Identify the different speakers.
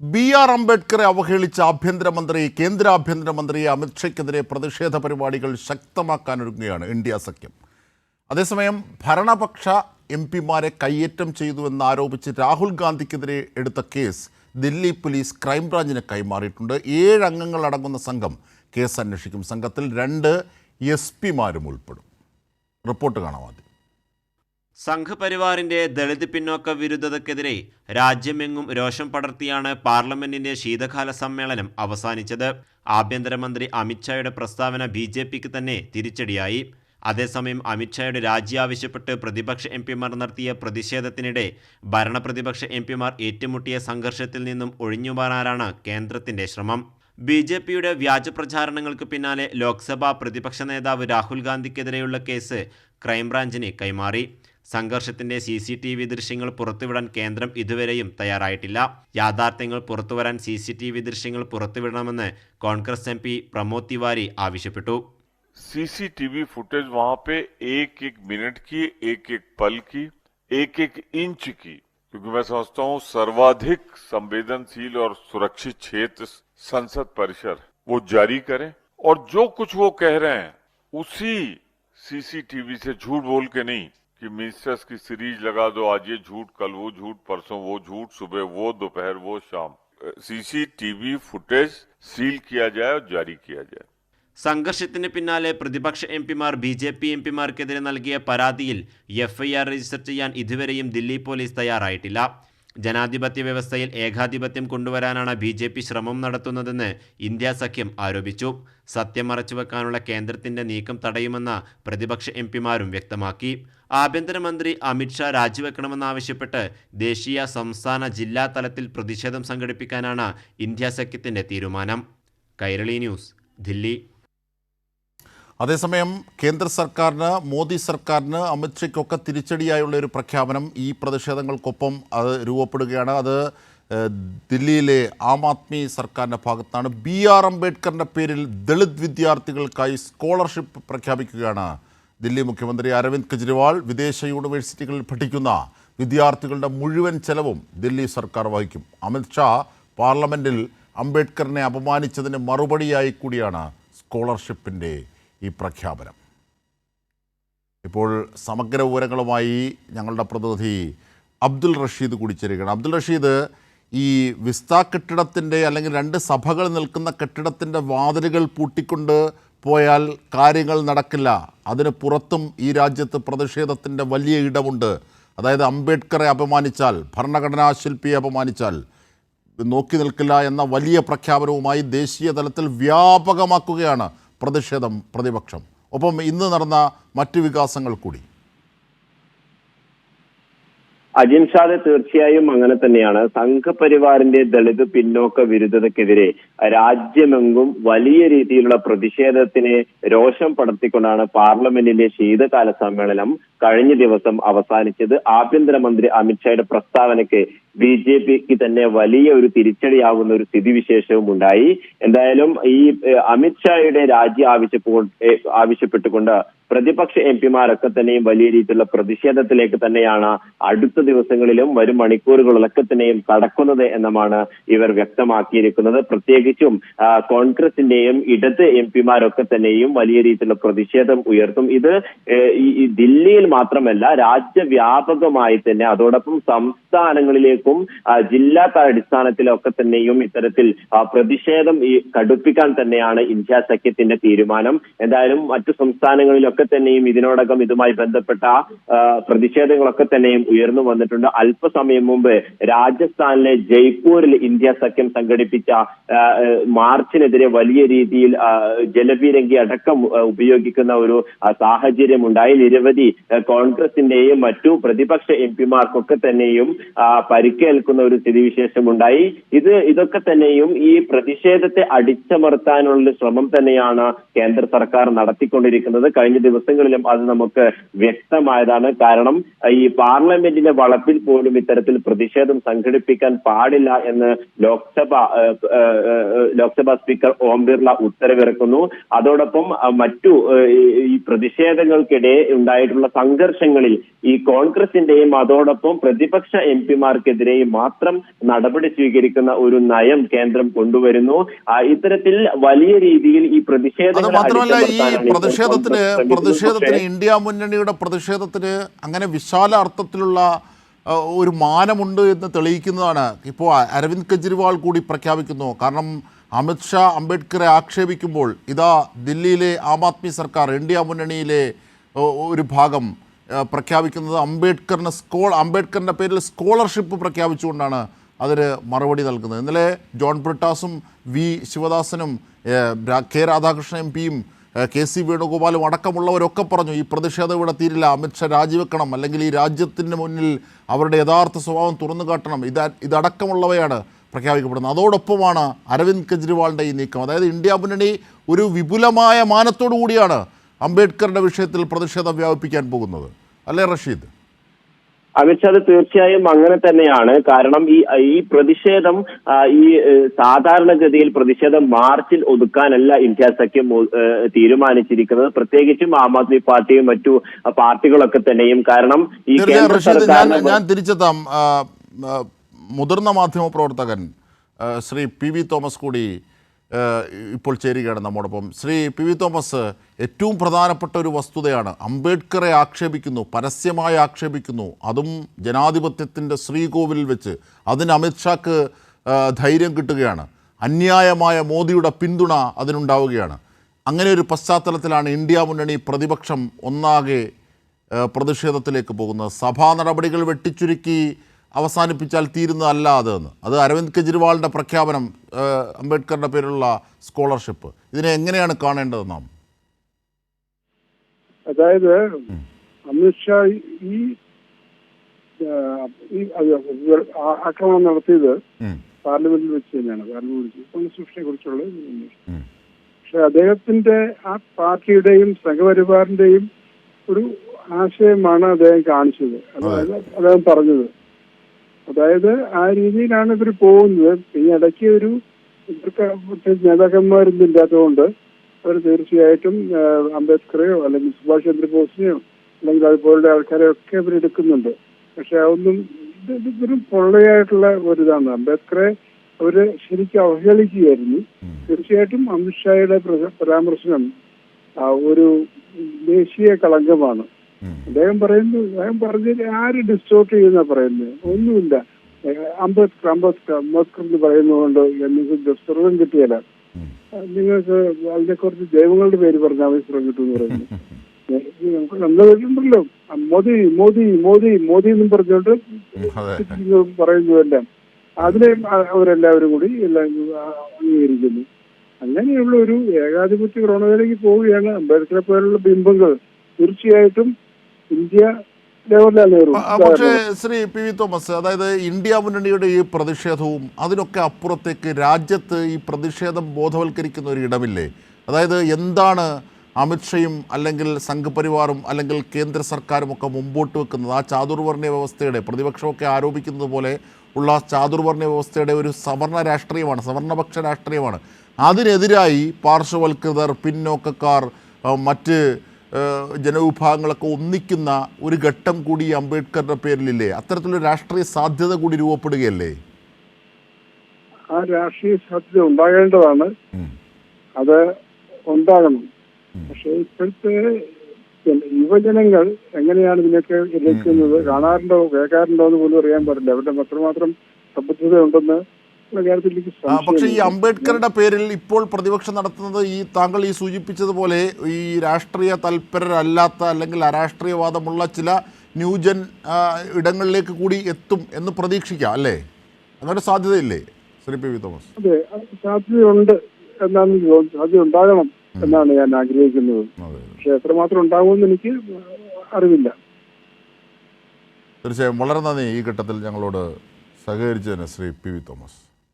Speaker 1: B R അംബേദ്കറെ അവഹേളിച്ച ആഭ്യന്തരമന്ത്രി കേന്ദ്ര ആഭ്യന്തരമന്ത്രി അമിത്ഷയ്ക്കെതിരെ പ്രതിഷേധ പരിപാടികൾ ശക്തമാക്കാനൊരുങ്ങുകയാണ് ഇന്ത്യ സഖ്യം. അതേസമയം ഭരണപക്ഷ എം പിമാരെ കയ്യേറ്റം ചെയ്തുവെന്ന് ആരോപിച്ച് രാഹുൽ ഗാന്ധിക്കെതിരെ എടുത്ത കേസ് ദില്ലി പോലീസ് ക്രൈംബ്രാഞ്ചിന് കൈമാറിയിട്ടുണ്ട്. ഏഴ് അംഗങ്ങൾ അടങ്ങുന്ന സംഘം കേസ് അന്വേഷിക്കും. സംഘത്തിൽ രണ്ട് എസ് പിമാരും ഉൾപ്പെടും. റിപ്പോർട്ട് കാണാം
Speaker 2: സംഘപരിവാറിന്റെ ദളിത് പിന്നോക്ക വിരുദ്ധതയ്ക്കെതിരെ രാജ്യമെങ്ങും രോഷം പടർത്തിയാണ് പാർലമെന്റിന്റെ ശീതകാല സമ്മേളനം അവസാനിച്ചത്. ആഭ്യന്തരമന്ത്രി അമിത്ഷായുടെ പ്രസ്താവന ബി ജെ പിക്ക് തന്നെ തിരിച്ചടിയായി. അതേസമയം അമിത്ഷായുടെ രാജി ആവശ്യപ്പെട്ട് പ്രതിപക്ഷ എം പിമാർ നടത്തിയ പ്രതിഷേധത്തിനിടെ ഭരണപ്രതിപക്ഷ എം പിമാർ ഏറ്റുമുട്ടിയ സംഘർഷത്തിൽ നിന്നും ഒഴിഞ്ഞുമാറാനാണ് കേന്ദ്രത്തിന്റെ ശ്രമം. ബി ജെ പിയുടെ വ്യാജ പ്രചാരണങ്ങൾക്ക് പിന്നാലെ ലോക്സഭാ പ്രതിപക്ഷ നേതാവ് രാഹുൽ ഗാന്ധിക്കെതിരെയുള്ള കേസ് ക്രൈംബ്രാഞ്ചിന് കൈമാറി. സംഘർഷത്തിന്റെ സി സി ടി വി ദൃശ്യങ്ങൾ പുറത്തുവിടാൻ കേന്ദ്രം ഇതുവരെയും തയ്യാറായിട്ടില്ല യാഥാർത്ഥ്യങ്ങൾ പുറത്തുവരാൻ സി സി ടി വി ദൃശ്യങ്ങൾ പുറത്തുവിടണമെന്ന് കോൺഗ്രസ് എം പി പ്രമോദ് തിവാരി ആവശ്യപ്പെട്ടു
Speaker 3: सीसीटीवी फुटेज वहां पे एक एक मिनट की एक एक पल की एक एक इंच की क्योंकि मैं समझता हूं सर्वाधिक संवेदनशील और सुरक्षित क्षेत्र संसद परिसर वो जारी करें और जो कुछ वो कह रहे हैं उसी सीसीटीवी से झूठ बोल के नहीं कि मिनिस्टर्स की सीरीज लगा दो आज ये झूठ कल वो झूठ परसों वो झूठ सुबह वो दोपहर वो शाम सीसीटीवी फुटेज सील किया जाए और जारी किया जाए
Speaker 2: സംഘർഷത്തിന് പിന്നാലെ പ്രതിപക്ഷ എം പിമാർ ബി ജെ പി എം പിമാർക്കെതിരെ നൽകിയ പരാതിയിൽ എഫ് ഐ ആർ രജിസ്റ്റർ ചെയ്യാൻ ഇതുവരെയും ദില്ലി പോലീസ് തയ്യാറായിട്ടില്ല ജനാധിപത്യ വ്യവസ്ഥയിൽ ഏകാധിപത്യം കൊണ്ടുവരാനാണ് ബി ജെ പി ശ്രമം നടത്തുന്നതെന്ന് ഇന്ത്യ സഖ്യം ആരോപിച്ചു. സത്യം മറച്ചുവെക്കാനുള്ള കേന്ദ്രത്തിന്റെ നീക്കം തടയുമെന്ന പ്രതിപക്ഷ എം പിമാരും വ്യക്തമാക്കി. ആഭ്യന്തരമന്ത്രി അമിത്ഷാ രാജിവെക്കണമെന്നാവശ്യപ്പെട്ട് ദേശീയ സംസ്ഥാന ജില്ലാ തലത്തിൽ പ്രതിഷേധം സംഘടിപ്പിക്കാനാണ് ഇന്ത്യ സഖ്യത്തിന്റെ തീരുമാനം. കൈരളി ന്യൂസ് ദില്ലി.
Speaker 1: അതേസമയം കേന്ദ്ര സർക്കാരിന് മോദി സർക്കാരിന് അമിത്ഷയ്ക്കൊക്കെ തിരിച്ചടിയായുള്ള ഒരു പ്രഖ്യാപനം ഈ പ്രതിഷേധങ്ങൾക്കൊപ്പം അത് രൂപപ്പെടുകയാണ്. അത് ദില്ലിയിലെ ആം ആദ്മി സർക്കാരിന്റെ ഭാഗത്താണ്. ബി ആർ അംബേദ്കറിന്റെ പേരിൽ ദളിത് വിദ്യാർത്ഥികൾക്കായി സ്കോളർഷിപ്പ് പ്രഖ്യാപിക്കുകയാണ് ദില്ലി മുഖ്യമന്ത്രി അരവിന്ദ് കെജ്രിവാൾ. വിദേശ യൂണിവേഴ്സിറ്റികളിൽ പഠിക്കുന്ന വിദ്യാർത്ഥികളുടെ മുഴുവൻ ചെലവും ദില്ലി സർക്കാർ വഹിക്കും. അമിത്ഷാ പാർലമെന്റിൽ അംബേദ്കറിനെ അപമാനിച്ചതിന് മറുപടിയായി കൂടിയാണ് സ്കോളർഷിപ്പിന്റെ ഈ പ്രഖ്യാപനം. ഇപ്പോൾ സമഗ്ര വിവരങ്ങളുമായി ഞങ്ങളുടെ പ്രതിനിധി അബ്ദുൽ റഷീദ് കൂടി ചേരുകയാണ് അബ്ദുൽ റഷീദ് ഈ വിസ്ത കെട്ടിടത്തിന്റെ അല്ലെങ്കിൽ രണ്ട് സഭകൾ നിൽക്കുന്ന കെട്ടിടത്തിന്റെ വാതിലുകൾ പൂട്ടിക്കൊണ്ട് പോയാൽ കാര്യങ്ങൾ നടക്കില്ല. അതിന് പുറത്തും ഈ രാജ്യത്ത് പ്രതിഷേധത്തിന്റെ വലിയ ഇടമുണ്ട്. അതായത് അംബേദ്കറെ അപമാനിച്ചാൽ ഭരണഘടനാ ശില്പിയെ അപമാനിച്ചാൽ നോക്കി നിൽക്കില്ല എന്ന വലിയ പ്രഖ്യാപനവുമായി ദേശീയ തലത്തിൽ വ്യാപകമാക്കുകയാണ് പ്രതിഷേധം പ്രതിപക്ഷം. ഒപ്പം ഇന്ന് നടന്ന മറ്റു വികാസങ്ങൾ കൂടി.
Speaker 4: അജിൻഷാദ് തീർച്ചയായും അങ്ങനെ തന്നെയാണ്. സംഘപരിവാറിന്റെ ദളിത് പിന്നോക്ക വിരുദ്ധതയ്ക്കെതിരെ രാജ്യമെങ്ങും വലിയ രീതിയിലുള്ള പ്രതിഷേധത്തിന് രോഷം പടർത്തിക്കൊണ്ടാണ് പാർലമെന്റിന്റെ ശീതകാല സമ്മേളനം കഴിഞ്ഞ ദിവസം അവസാനിച്ചത് ആഭ്യന്തരമന്ത്രി അമിത്ഷായുടെ പ്രസ്താവനയ്ക്ക് ബി ജെ പിക്ക് തന്നെ വലിയ ഒരു തിരിച്ചടിയാകുന്ന ഒരു സ്ഥിതിവിശേഷവും ഉണ്ടായി. എന്തായാലും ഈ അമിത്ഷായുടെ രാജി ആവശ്യപ്പോ ആവശ്യപ്പെട്ടുകൊണ്ട് പ്രതിപക്ഷ എം പിമാരൊക്കെ തന്നെയും വലിയ രീതിയിലുള്ള പ്രതിഷേധത്തിലേക്ക് തന്നെയാണ് അടുത്ത ദിവസങ്ങളിലും വരും മണിക്കൂറുകളിലൊക്കെ തന്നെയും കടക്കുന്നത് എന്നുമാണ് ഇവർ വ്യക്തമാക്കിയിരിക്കുന്നത്. പ്രത്യേകിച്ചും കോൺഗ്രസിന്റെയും ഇടത് എം പിമാരൊക്കെ തന്നെയും വലിയ രീതിയിലുള്ള പ്രതിഷേധം ഉയർത്തും. ഇത് ഈ ഈ മാത്രമല്ല രാജ്യവ്യാപകമായി തന്നെ അതോടൊപ്പം സംസ്ഥാനങ്ങളിലേക്കും ജില്ലാ തല അടിസ്ഥാനത്തിലൊക്കെ തന്നെയും ഇത്തരത്തിൽ പ്രതിഷേധം ഈ കടുപ്പിക്കാൻ തന്നെയാണ് ഇന്ത്യ സഖ്യത്തിന്റെ തീരുമാനം. എന്തായാലും മറ്റു സംസ്ഥാനങ്ങളിലൊക്കെ തന്നെയും ഇതിനോടകം ഇതുമായി ബന്ധപ്പെട്ട പ്രതിഷേധങ്ങളൊക്കെ തന്നെയും ഉയർന്നു വന്നിട്ടുണ്ട്. അല്പസമയം മുമ്പ് രാജസ്ഥാനിലെ ജയ്പൂരിൽ ഇന്ത്യ സഖ്യം സംഘടിപ്പിച്ച മാർച്ചിനെതിരെ വലിയ രീതിയിൽ ജലപീരങ്കി അടക്കം ഉപയോഗിക്കുന്ന ഒരു സാഹചര്യം ഉണ്ടായി നിരവധി കോൺഗ്രസിന്റെയും മറ്റു പ്രതിപക്ഷ എം പിമാർക്കൊക്കെ തന്നെയും പരിക്കേൽക്കുന്ന ഒരു സ്ഥിതിവിശേഷം ഉണ്ടായി ഇത് ഇതൊക്കെ തന്നെയും ഈ പ്രതിഷേധത്തെ അടിച്ചമർത്താനുള്ള ശ്രമം തന്നെയാണ് കേന്ദ്ര സർക്കാർ നടത്തിക്കൊണ്ടിരിക്കുന്നത്. കഴിഞ്ഞ ദിവസങ്ങളിലും അത് നമുക്ക് വ്യക്തമായതാണ്. കാരണം ഈ പാർലമെന്റിന്റെ വളപ്പിൽ പോലും ഇത്തരത്തിൽ പ്രതിഷേധം സംഘടിപ്പിക്കാൻ പാടില്ല എന്ന് ലോക്സഭ ലോക്സഭാ സ്പീക്കർ ഓം ബിർള ഉത്തരവിറക്കുന്നു. അതോടൊപ്പം മറ്റു ഈ പ്രതിഷേധങ്ങൾക്കിടെ ഉണ്ടായിട്ടുള്ള സംഘർഷങ്ങളിൽ ഈ കോൺഗ്രസിന്റെയും അതോടൊപ്പം പ്രതിപക്ഷ എം പിമാർക്കെതിരെയും മാത്രം നടപടി സ്വീകരിക്കുന്ന ഒരു നയം കേന്ദ്രം കൊണ്ടുവരുന്നു. ഇത്തരത്തിൽ വലിയ രീതിയിൽ ഈ പ്രതിഷേധം
Speaker 1: മാത്രമല്ല ഈ പ്രതിഷേധത്തിന് പ്രതിഷേധത്തിന് ഇന്ത്യ മുന്നണിയുടെ പ്രതിഷേധത്തിന് അങ്ങനെ വിശാല അർത്ഥത്തിലുള്ള ഒരു മാനമുണ്ട് എന്ന് തെളിയിക്കുന്നതാണ് ഇപ്പോൾ അരവിന്ദ് കെജ്രിവാൾ കൂടി പ്രഖ്യാപിക്കുന്നു. കാരണം അമിത്ഷാ അംബേദ്കറെ ആക്ഷേപിക്കുമ്പോൾ ഇതാ ദില്ലിയിലെ ആം ആദ്മി സർക്കാർ ഇന്ത്യ മുന്നണിയിലെ ഒരു ഭാഗം പ്രഖ്യാപിക്കുന്നത് അംബേദ്കറിന് സ്കോൾ അംബേദ്കറിന്റെ പേരിൽ സ്കോളർഷിപ്പ് പ്രഖ്യാപിച്ചുകൊണ്ടാണ് അതിന് മറുപടി നൽകുന്നത്. ഇന്നലെ ജോൺ ബ്രിട്ടാസും വി ശിവദാസനും കെ രാധാകൃഷ്ണൻ എം പിയും കെ സി വേണുഗോപാലും അടക്കമുള്ളവരൊക്കെ പറഞ്ഞു ഈ പ്രതിഷേധം ഇവിടെ തീരില്ല അമിത്ഷാ രാജിവെക്കണം അല്ലെങ്കിൽ ഈ രാജ്യത്തിന് മുന്നിൽ അവരുടെ യഥാർത്ഥ സ്വഭാവം തുറന്നു കാട്ടണം. ഇത് ഇതടക്കമുള്ളവയാണ് പ്രഖ്യാപിക്കപ്പെടുന്നത്. അതോടൊപ്പമാണ് അരവിന്ദ് കെജ്രിവാളിന്റെ ഈ നീക്കം. അതായത് ഇന്ത്യ മുന്നണി ഒരു വിപുലമായ മാനത്തോടു കൂടിയാണ് അംബേദ്കറുടെ വിഷയത്തിൽ പ്രതിഷേധം വ്യാപിപ്പിക്കാൻ പോകുന്നത്. അല്ലേ റഷീദ്?
Speaker 4: അമിത്ഷാ അത് തീർച്ചയായും അങ്ങനെ തന്നെയാണ്. കാരണം ഈ ഈ പ്രതിഷേധം ഈ സാധാരണഗതിയിൽ പ്രതിഷേധം മാർച്ചിൽ ഒതുക്കാനല്ല ഇന്ത്യ സഖ്യം തീരുമാനിച്ചിരിക്കുന്നത്. പ്രത്യേകിച്ചും ആം ആദ്മി പാർട്ടിയും മറ്റു പാർട്ടികളൊക്കെ തന്നെയും. കാരണം ഈ കേന്ദ്ര
Speaker 1: ഞാൻ തിരിച്ചെത്താം. മുതിർന്ന മാധ്യമ പ്രവർത്തകൻ ശ്രീ പി വി തോമസ് കൂടി ഇപ്പോൾ ചേരുകയാണ് നമ്മോടൊപ്പം. ശ്രീ പി വി തോമസ് ഏറ്റവും പ്രധാനപ്പെട്ട ഒരു വസ്തുതയാണ്. അംബേദ്കറെ ആക്ഷേപിക്കുന്നു പരസ്യമായി ആക്ഷേപിക്കുന്നു. അതും ജനാധിപത്യത്തിന്റെ ശ്രീകോവിലിൽ വെച്ച്. അതിന് അമിത്ഷാക്ക് ധൈര്യം കിട്ടുകയാണ്. അന്യായമായ മോദിയുടെ പിന്തുണ അതിനുണ്ടാവുകയാണ്. അങ്ങനെ ഒരു പശ്ചാത്തലത്തിലാണ് ഇന്ത്യ മുന്നണി പ്രതിപക്ഷം ഒന്നാകെ പ്രതിഷേധത്തിലേക്ക് പോകുന്നത്. സഭാ നടപടികൾ വെട്ടിച്ചുരുക്കി അവസാനിപ്പിച്ചാൽ തീരുന്നതല്ല അതെന്ന്. അത് അരവിന്ദ് കെജ്രിവാളിന്റെ പ്രഖ്യാപനം അംബേദ്കറിന്റെ അംബേദ്കറുടെ പേരിലുള്ള സ്കോളർഷിപ്പ്. ഇതിനെ എങ്ങനെയാണ് കാണേണ്ടത് നാം?
Speaker 5: അതായത് അമിത്ഷാ ഈ ആക്രമണം നടത്തിയത് പാർലമെന്റിൽ വെച്ച് തന്നെയാണ് കോൺസ്റ്റിറ്റ്യൂഷനെ കുറിച്ചുള്ള പക്ഷെ അദ്ദേഹത്തിന്റെ ആ പാർട്ടിയുടെയും സംഘപരിവാറിന്റെയും ഒരു ആശയമാണ് അദ്ദേഹം കാണിച്ചത്. അതായത് അദ്ദേഹം പറഞ്ഞത് അതായത് ആ രീതിയിലാണ് ഇവർ പോകുന്നത്. ഈ ഇടയ്ക്ക് ഒരു ഇവർക്ക് നേതാക്കന്മാരൊന്നും ഇല്ലാത്തതുകൊണ്ട് അവർ തീർച്ചയായിട്ടും അംബേദ്കറെയോ അല്ലെങ്കിൽ സുഭാഷ് ചന്ദ്രബോസിനെയോ അല്ലെങ്കിൽ അതുപോലുള്ള ആൾക്കാരെ ഒക്കെ ഇവർ എടുക്കുന്നുണ്ട്. പക്ഷെ അതൊന്നും ഇത് വെറും പൊള്ളയായിട്ടുള്ള ഒരു ഇതാണ്. അംബേദ്കറെ അവർ ശരിക്കും അവഹേളിക്കുകയായിരുന്നു. തീർച്ചയായിട്ടും അമിത്ഷായുടെ പ്ര- പരാമർശനം ഒരു ദേശീയ കളങ്കമാണ്. അദ്ദേഹം പറയുന്നു അദ്ദേഹം പറഞ്ഞത് ആര് ഡിസ്റ്റോർട്ട് ചെയ്യുന്ന പറയുന്നത്? ഒന്നുമില്ല. അംബേദ്കർ അംബേദ്കർ അംബേദ്കർ എന്ന് പറയുന്നതുകൊണ്ട് നിങ്ങൾക്ക് സ്വർഗം കിട്ടിയല്ല. നിങ്ങൾക്ക് അതിനെ കുറച്ച് ദൈവങ്ങളുടെ പേര് പറഞ്ഞാൽ മതി സ്വർഗം കിട്ടും എന്ന് പറയുന്നു ണ്ടല്ലോ നമുക്ക് നല്ല മോദി മോദി മോദി മോദി എന്നും പറഞ്ഞുകൊണ്ട്
Speaker 1: അതെ.
Speaker 5: എല്ലാം അതിനെ അവരെല്ലാവരും കൂടി എല്ലാം അംഗീകരിക്കുന്നു. അങ്ങനെയുള്ള ഒരു ഏകാധിപത്യ പ്രവണതയിലേക്ക് പോവുകയാണ് അംബേദ്കറെ പോലുള്ള ബിംബങ്ങൾ. തീർച്ചയായിട്ടും ഇന്ത്യ
Speaker 1: പക്ഷേ ശ്രീ പി വി തോമസ് അതായത് ഇന്ത്യ മുന്നണിയുടെ ഈ പ്രതിഷേധവും അതിനൊക്കെ അപ്പുറത്തേക്ക് രാജ്യത്ത് ഈ പ്രതിഷേധം ബോധവൽക്കരിക്കുന്ന ഒരു ഇടമില്ലേ? അതായത് എന്താണ് അമിത്ഷയും അല്ലെങ്കിൽ സംഘപരിവാറും അല്ലെങ്കിൽ കേന്ദ്ര സർക്കാരും ഒക്കെ മുമ്പോട്ട് വെക്കുന്നത്? ആ ചാതുർവർണ വ്യവസ്ഥയുടെ പ്രതിപക്ഷമൊക്കെ ആരോപിക്കുന്നത് പോലെ ഉള്ള ചാതുർവർണ വ്യവസ്ഥയുടെ ഒരു സവർണ രാഷ്ട്രീയമാണ് സവർണപക്ഷ രാഷ്ട്രീയമാണ്. അതിനെതിരായി പാർശ്വവൽകൃതർ പിന്നോക്കക്കാർ മറ്റ് ജനവിഭാഗങ്ങളൊക്കെ ഒന്നിക്കുന്ന ഒരു ഘട്ടം കൂടി അംബേദ്കറുടെ പേരിലില്ലേ? അത്തരത്തിലൊരു രാഷ്ട്രീയ സാധ്യത കൂടി രൂപപ്പെടുകയല്ലേ?
Speaker 5: ആ രാഷ്ട്രീയ സാധ്യത ഉണ്ടാകേണ്ടതാണ്. അത് ഉണ്ടാകണം. പക്ഷെ ഇപ്പോഴത്തെ ജന- യുവജനങ്ങൾ എങ്ങനെയാണ് ഇതിനൊക്കെ ലഭിക്കുന്നത് കാണാറുണ്ടോ? കേൾക്കാറുണ്ടോ എന്ന് പോലും അറിയാൻ പാടില്ല. അവരുടെ അത്രമാത്രം സബദ്ധത ഉണ്ടെന്ന്
Speaker 1: പക്ഷേ ഈ. അംബേദ്കറുടെ പേരിൽ ഇപ്പോൾ പ്രതിപക്ഷം നടത്തുന്നത് ഈ താങ്കൾ ഈ സൂചിപ്പിച്ചതുപോലെ ഈ രാഷ്ട്രീയ തൽപരരല്ലാത്ത അല്ലെങ്കിൽ അരാഷ്ട്രീയവാദമുള്ള ചില ന്യൂജൻ ഇടങ്ങളിലേക്ക് കൂടി എത്തും എന്ന് പ്രതീക്ഷിക്കാം അല്ലേ? അങ്ങനെ സാധ്യതയില്ലേ ശ്രീ പി വി തോമസ്?
Speaker 5: അതെ സാധ്യതയുണ്ട് എന്നാണ് സാധ്യത ഉണ്ടാകണം എന്നാണ് ഞാൻ ആഗ്രഹിക്കുന്നത്. പക്ഷെ എത്രമാത്രം ഉണ്ടാകുമെന്ന് എനിക്ക് അറിവില്ല.
Speaker 1: തീർച്ചയായും വളരെ നന്ദി ഈ ഘട്ടത്തിൽ ഞങ്ങളോട് സഹകരിച്ചതിന് ശ്രീ പി വി തോമസ്.